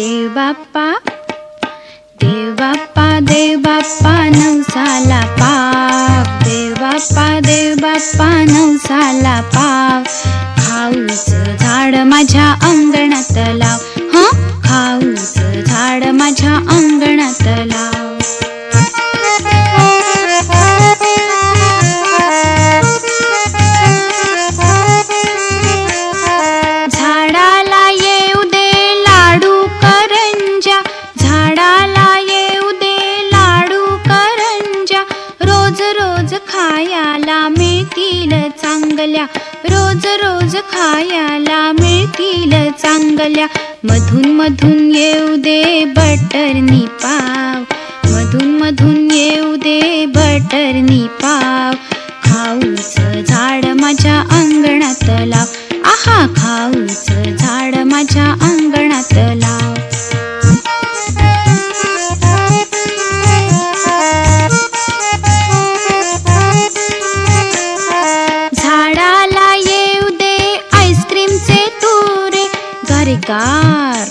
देव बाप्पा देव बाप्पा देव बाप्पा नवसाला पाव. देव बाप्पा देव बाप्पा नवसाला पाव. खाऊच झाड माझ्या अंगणात लाव. हं? खाऊच झाड माझ्या अंगणात लाव. रोज रोज खायाला मिळतील चांगल्या. रोज रोज खायाला मिळतील चांगल्या. मधून मधून येऊ दे बटरनी पाव. मधून मधून येऊ दे बटरनी पाव. गार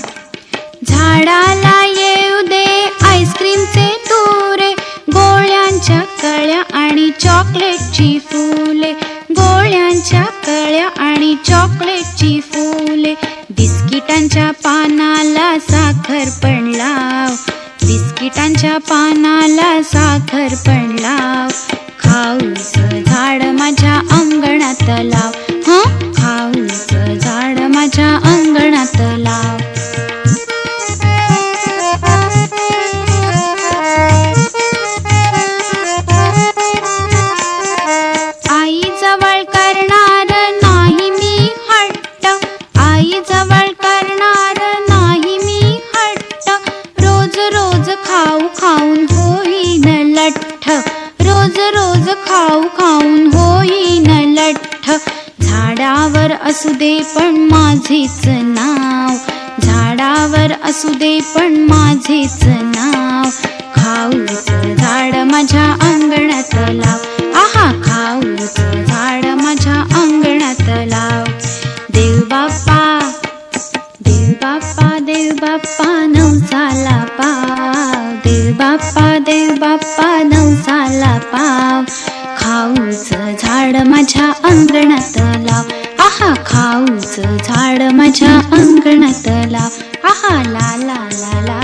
झाडाला येऊ दे आईस्क्रीमचे तुरे गोळ्यांच्या कळ्या आणि चॉकलेटची फुले. गोळ्यांच्या कळ्या आणि चॉकलेटची फुले. बिस्किटांच्या पानाला साखर पण लाव. बिस्किटांच्या पानाला साखर पण लाव. खाऊ झाडावर असू दे पण माझेच नाव. झाडावर असू दे पण माझेच नाव. खाऊच झाड माझ्या अंगणात लाव. आहा खाऊच झाड माझ्या अंगणात लाव. देव बाप्पा देव बाप्पा देव बाप्पा नवसाला पाव. देव बाप्पा देव बाप्पा नवसाला पाव. माझ्या अंगणात लाव आहा खाऊच झाड माझ्या अंगणात लाव आहा ला ला.